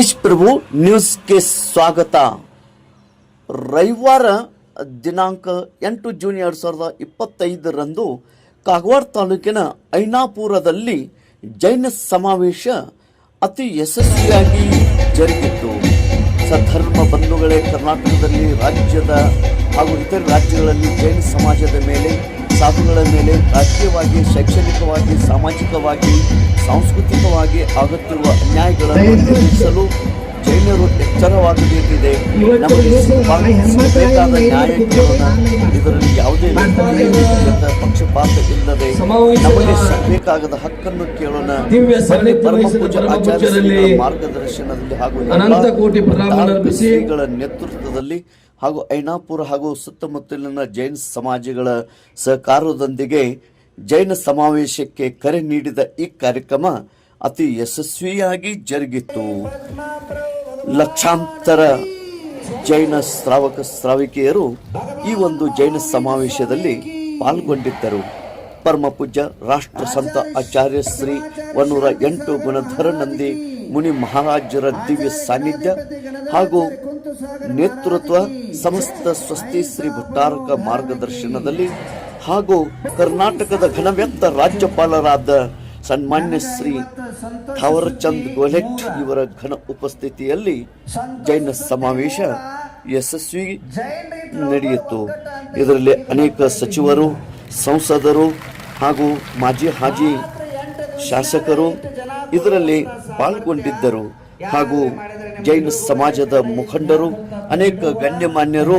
ತೇಜ್ ಪ್ರಭು ನ್ಯೂಸ್ಗೆ ಸ್ವಾಗತ. ರವಿವಾರ ದಿನಾಂಕ ಎಂಟು ಜೂನ್ ಎರಡು ಸಾವಿರದ ಇಪ್ಪತ್ತೈದರಂದು ಕಾಗವಾಡ ತಾಲೂಕಿನ ಐನಾಪುರದಲ್ಲಿ ಜೈನ ಸಮಾವೇಶ ಅತಿ ಯಶಸ್ವಿಯಾಗಿ ಜರುಗಿತು ಸಧರ್ಮ ಬಂಧುಗಳೇ ಕರ್ನಾಟಕದಲ್ಲಿ ರಾಜ್ಯದ ಹಾಗೂ ಇತರ ರಾಜ್ಯಗಳಲ್ಲಿ ಜೈನ ಸಮಾಜದ ಮೇಲೆ ಸಾಧುಗಳ ಮೇಲೆ ರಾಜಕೀಯವಾಗಿ ಶೈಕ್ಷಣಿಕವಾಗಿ ಸಾಮಾಜಿಕವಾಗಿ ಸಾಂಸ್ಕೃತಿಕವಾಗಿ ಆಗುತ್ತಿರುವ ಅನ್ಯಾಯಗಳನ್ನು ಎದುರಿಸಲು ಜೈನರು ಎಚ್ಚರವಾಗಬೇಕಿದೆ. ನಮಗೆ ನ್ಯಾಯ ಇದರಲ್ಲಿ ಯಾವುದೇ ಪಕ್ಷಪಾತ ಇಲ್ಲದೆ ನಮಗೆ ಸಿಗಬೇಕಾಗದ ಹಕ್ಕನ್ನು ಕೇಳೋಣ. ಮಾರ್ಗದರ್ಶನದಲ್ಲಿ ಹಾಗೂ ಶ್ರೀಗಳ ನೇತೃತ್ವದಲ್ಲಿ ಹಾಗೂ ಐನಾಪುರ ಹಾಗೂ ಸುತ್ತಮುತ್ತಲಿನ ಜೈನ ಸಮಾಜಗಳ ಸಹಕಾರದೊಂದಿಗೆ ಜೈನ ಸಮಾವೇಶಕ್ಕೆ ಕರೆ ನೀಡಿದ ಈ ಕಾರ್ಯಕ್ರಮ ಅತಿ ಯಶಸ್ವಿಯಾಗಿ ಜರುಗಿತು. ಲಕ್ಷಾಂತರ ಜೈನ ಶ್ರಾವಕ ಶ್ರಾವಿಕೆಯರು ಈ ಒಂದು ಜೈನ ಸಮಾವೇಶದಲ್ಲಿ ಪಾಲ್ಗೊಂಡಿದ್ದರು. ಪರಮ ಪೂಜ್ಯ ರಾಷ್ಟ್ರ ಸಂತ ಆಚಾರ್ಯ ಶ್ರೀ ಒನ್ನೂರ ಎಂಟು ಗುಣಧರ ನಂದಿ ಮುನಿ ಮಹಾರಾಜರ ದಿವ್ಯ ಸಾನ್ನಿಧ್ಯ ಹಾಗೂ ನೇತೃತ್ವ ಸಮಸ್ತ ಸ್ವಸ್ತಿ ಶ್ರೀ ಭಟ್ಟಾರಕ ಮಾರ್ಗದರ್ಶನದಲ್ಲಿ ಹಾಗೂ ಕರ್ನಾಟಕದ ಘನವ್ಯಕ್ತ ರಾಜ್ಯಪಾಲರಾದ ಸನ್ಮಾನ್ಯ ಶ್ರೀ ಥಾವರ್ಚಂದ್ ಗೋಲೆಟ್ ಇವರ ಘನ ಉಪಸ್ಥಿತಿಯಲ್ಲಿ ಜೈನ ಸಮಾವೇಶ ಯಶಸ್ವಿ ನಡೆಯಿತು. ಇದರಲ್ಲಿ ಅನೇಕ ಸಚಿವರು ಸಂಸದರು ಹಾಗೂ ಮಾಜಿ ಹಾಜಿ ಶಾಸಕರು ಇದರಲ್ಲಿ ಪಾಲ್ಗೊಂಡಿದ್ದರು. ಹಾಗೂ ಜೈನ ಸಮಾಜದ ಮುಖಂಡರು ಅನೇಕ ಗಣ್ಯಮಾನ್ಯರು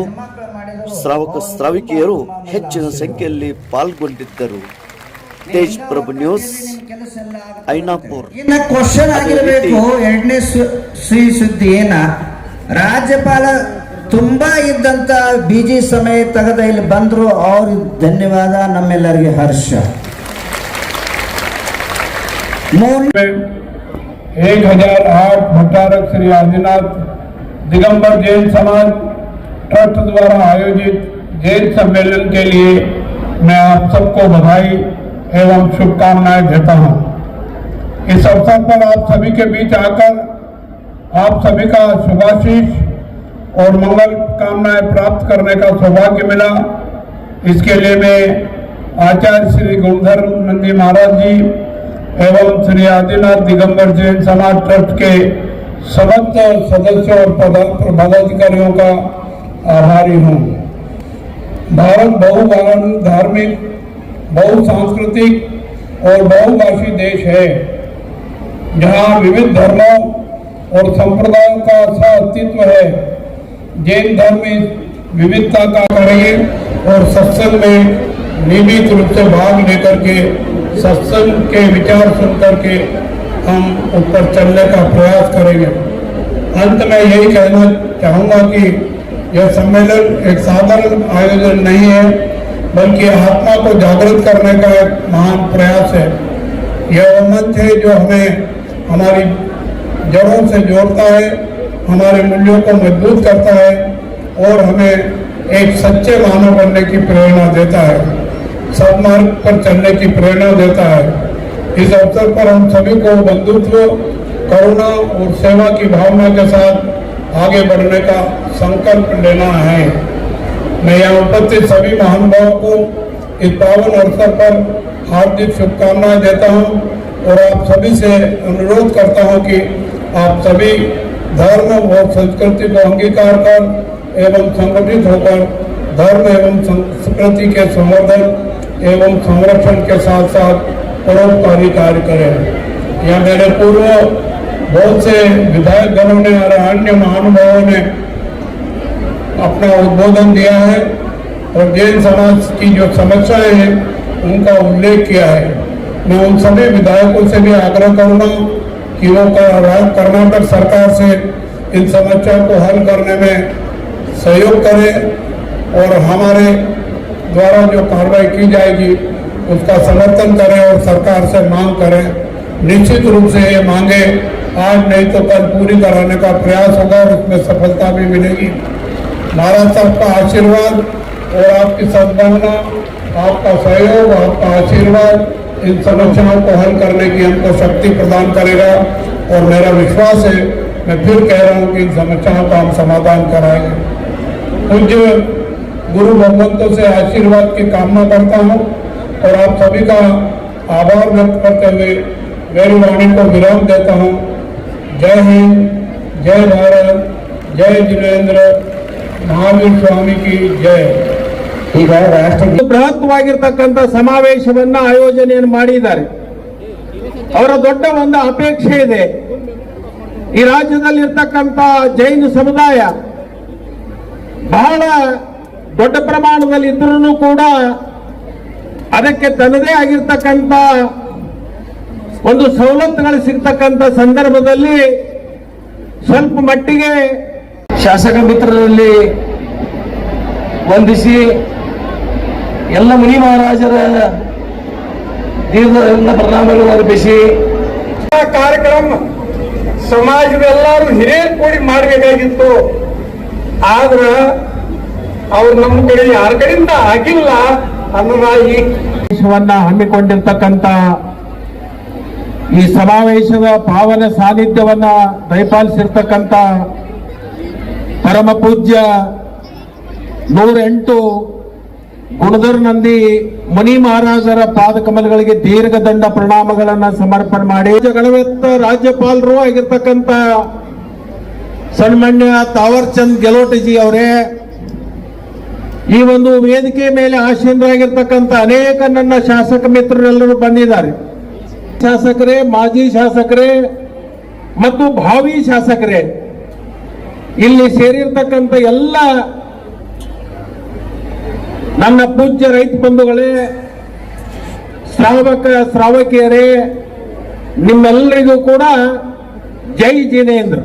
ಶ್ರಾವಕ ಶ್ರಾವಿಕೆಯರು ಹೆಚ್ಚಿನ ಸಂಖ್ಯೆಯಲ್ಲಿ ಪಾಲ್ಗೊಂಡಿದ್ದರು. ತೇಜ್ ಪ್ರಭು ನ್ಯೂಸ್. ಐನಾಪುರ್ ಇನ್ನ ಕ್ವಶನ್ ಆಗಿರಬೇಕು ಎರಡನೇ ಶ್ರೀ ಸುದ್ದಿ ಏನ ರಾಜ್ಯಪಾಲ ತುಂಬಾ ಇದ್ದಂತ ಬಿಜಿ ಸಮಯ ತೆಗೆದ ಇಲ್ಲಿ ಬಂದ್ರು ಅವ್ರಿಗೆ ಧನ್ಯವಾದ ನಮ್ಮೆಲ್ಲರಿಗೆ ಹರ್ಷ ಮೂರನೇ में एक हजार आठ भट्टारक श्री आदिनाथ दिगंबर जैन समाज ट्रस्ट द्वारा आयोजित जैन सम्मेलन के लिए मैं आप सबको बधाई एवं शुभकामनाएँ देता हूँ। इस अवसर पर आप सभी के बीच आकर आप सभी का शुभाशीष और मंगल कामनाएँ प्राप्त करने का सौभाग्य मिला। इसके लिए मैं आचार्य श्री गुणधर नंदी महाराज जी एवं श्री आदिनाथ दिगंबर जैन समाज ट्रस्ट के समस्त सदस्यों और पदाधिकारियों का आभारी हूँ। भारत बहु धार्मिक बहुसांस्कृतिक और बहुभाषी देश है। जहाँ विविध धर्मों और संप्रदायों का सा अस्तित्व है। जैन धर्म विविधता का करेंगे और सत्संग में नियमित रूप से भाग लेकर के सत्संग के विचार सुन करके हम उस पर चलने का प्रयास करेंगे। अंत में यही कहना चाहूँगा कि यह सम्मेलन एक साधारण आयोजन नहीं है। बल्कि आत्मा को जागृत करने का एक महान प्रयास है। यह मंच है जो हमें हमारी जड़ों से जोड़ता है, हमारे मूल्यों को मज़बूत करता है और हमें एक सच्चे मानव बनने की प्रेरणा देता है। सदमार्ग पर चलने की प्रेरणा देता है। इस अवसर पर हम सभी को बंधुत्व, करुणा और सेवा की भावना के साथ आगे बढ़ने का संकल्प लेना है। मैं यहाँ उपस्थित सभी महानुभावों को इस पावन अवसर पर हार्दिक शुभकामनाएँ देता हूँ और आप सभी से अनुरोध करता हूँ कि आप सभी धर्म और संस्कृति को अंगीकार कर एवं संगठित होकर धर्म एवं संस्कृति के संवर्धन एवं संरक्षण के साथ साथ परोपकारी कार्य करें। यह मेरे पूर्व बहुत से विधायक गणों ने और अन्य महानुभावों ने अपना उद्बोधन दिया है और जैन समाज की जो समस्याएँ हैं, उनका उल्लेख किया है। मैं उन सभी विधायकों से भी आग्रह करूँगा कि वो कर- कर्नाटक सरकार से इन समस्याओं को हल करने में सहयोग करें और हमारे द्वारा जो कार्रवाई की जाएगी, उसका समर्थन करें और सरकार से मांग करें। निश्चित रूप से ये मांगे आज नहीं तो कल पूरी कराने का प्रयास होगा और उसमें सफलता भी मिलेगी। महाराज साहब का आशीर्वाद और आपकी सद्भावना, आपका सहयोग, आपका आशीर्वाद इन समस्याओं को हल करने की हमको शक्ति प्रदान करेगा। और मेरा विश्वास है, मैं फिर कह रहा हूँ कि इन समस्याओं का हम समाधान कराएँगे। पूज्य गुरु भगवंतों से आशीर्वाद की कामना करता हूँ और आप सभी का आभार व्यक्त करते हुए मेरी वाणी को विराम देता हूँ। जय हिंद, जय भारत, जय जिनेन्द्र। ಸ್ವಾಮಿಗೆ ಜಯ ಈಗ ರಾಷ್ಟ್ರ ಬೃಹತ್ವಾಗಿರ್ತಕ್ಕಂಥ ಸಮಾವೇಶವನ್ನ ಆಯೋಜನೆಯನ್ನು ಮಾಡಿದ್ದಾರೆ. ಅವರ ದೊಡ್ಡ ಒಂದು ಅಪೇಕ್ಷೆ ಇದೆ. ಈ ರಾಜ್ಯದಲ್ಲಿ ಇರ್ತಕ್ಕಂಥ ಜೈನ ಸಮುದಾಯ ಬಹಳ ದೊಡ್ಡ ಪ್ರಮಾಣದಲ್ಲಿ ಇದ್ರೂ ಕೂಡ ಅದಕ್ಕೆ ತನ್ನದೇ ಆಗಿರ್ತಕ್ಕಂಥ ಒಂದು ಸವಲತ್ತುಗಳು ಸಿಗ್ತಕ್ಕಂಥ ಸಂದರ್ಭದಲ್ಲಿ ಸ್ವಲ್ಪ ಮಟ್ಟಿಗೆ ಶಾಸಕ ಮಿತ್ರರಲ್ಲಿ ವಂದಿಸಿ ಎಲ್ಲ ಮುನಿ ಮಹಾರಾಜರ ದೀರ್ಘ ಪರಿಣಾಮಗಳು ಅರ್ಪಿಸಿ ಕಾರ್ಯಕ್ರಮ ಸಮಾಜದೆಲ್ಲರೂ ಹಿರಿಯರು ಕೂಡಿ ಮಾಡಬೇಕಾಗಿತ್ತು. ಆದ್ರ ಅವ್ರು ನಮ್ಮ ಕಡೆ ಯಾರ ಕಡೆಯಿಂದ ಆಗಿಲ್ಲ ಅನ್ನೋದಾಗಿ ಹಮ್ಮಿಕೊಂಡಿರ್ತಕ್ಕಂಥ ಈ ಸಮಾವೇಶದ ಪಾವನ ಸಾನ್ನಿಧ್ಯವನ್ನ ದಯಪಾಲಿಸಿರ್ತಕ್ಕಂಥ ಪರಮ ಪೂಜ್ಯ ನೂರೆಂಟು ಗುಣಧರ್ ನಂದಿ ಮುನಿ ಮಹಾರಾಜರ ಪಾದಕಮಲಗಳಿಗೆ ದೀರ್ಘದಂಡ ಪ್ರಣಾಮಗಳನ್ನ ಸಮರ್ಪಣೆ ಮಾಡಿ. ಗಣವೆತ್ತ ರಾಜ್ಯಪಾಲರು ಆಗಿರ್ತಕ್ಕಂಥ ಸನ್ಮಾನ್ಯ ತಾವರ್ ಚಂದ್ ಗೆಲೋಟಿಜಿ ಅವರೇ, ಈ ಒಂದು ವೇದಿಕೆ ಮೇಲೆ ಆಸೀನರಾಗಿರ್ತಕ್ಕಂಥ ಅನೇಕ ನನ್ನ ಶಾಸಕ ಮಿತ್ರರೆಲ್ಲರೂ ಬಂದಿದ್ದಾರೆ. ಶಾಸಕರೇ, ಮಾಜಿ ಶಾಸಕರೇ ಮತ್ತು ಭಾವಿ ಶಾಸಕರೇ ಇಲ್ಲಿ ಸೇರಿರ್ತಕ್ಕಂಥ ಎಲ್ಲ ನನ್ನ ಪೂಜ್ಯ ರೈತ ಬಂಧುಗಳೇ ಶ್ರಾವಕ ಶ್ರಾವಕಿಯರೇ ನಿಮ್ಮೆಲ್ಲರಿಗೂ ಕೂಡ ಜೈ ಜಿನೇಂದ್ರ.